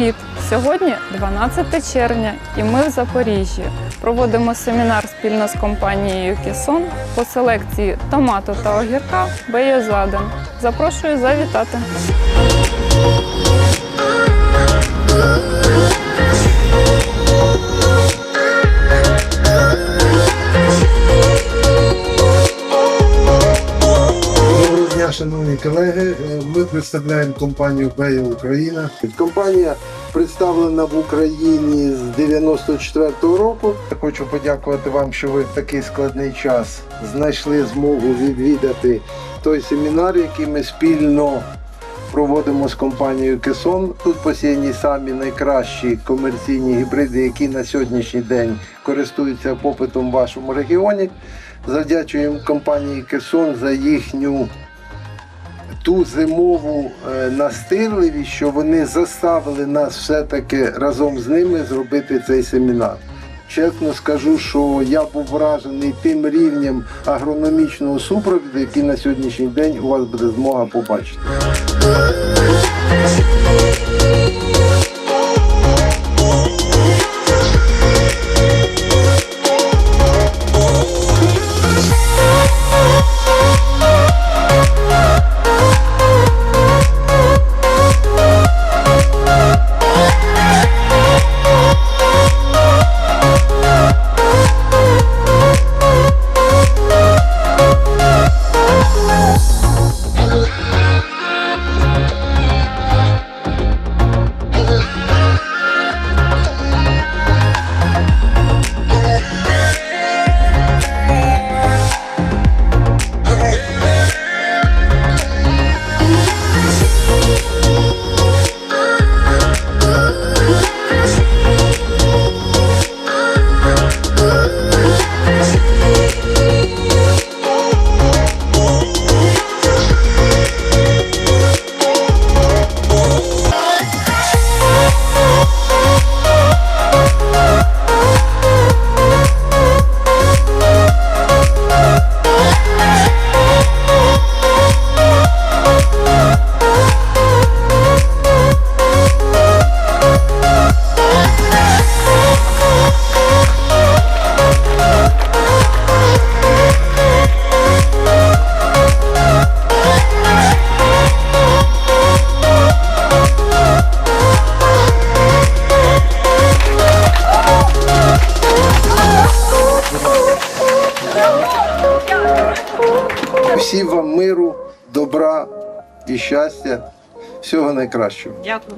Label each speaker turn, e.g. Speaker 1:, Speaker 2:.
Speaker 1: Привіт! Сьогодні 12 червня, і ми в Запоріжжі проводимо семінар спільно з компанією Кісон по селекції томату та огірка Бейозаден. Запрошую завітати.
Speaker 2: Шановні колеги. Е, Ми представляємо компанію Бея Україна. Компанія представлена в Україні з 94-го року. Хочу подякувати вам, що ви в такий складний час знайшли змогу відвідати той семінар, який ми спільно проводимо з компанією Кесон. Тут посіяні самі найкращі комерційні гібриди, які на сьогоднішній день користуються попитом в вашому регіоні. Завдячуємо компанії Кесон за їхню ту зимову е, настирливість, що вони заставили нас все-таки разом з ними зробити цей семінар. Чесно скажу, що я був вражений тим рівнем агрономічного супровіду, який на сьогоднішній день у вас буде змога побачити. Усім вам миру, добра і щастя. Всього найкращого.
Speaker 3: Дякую.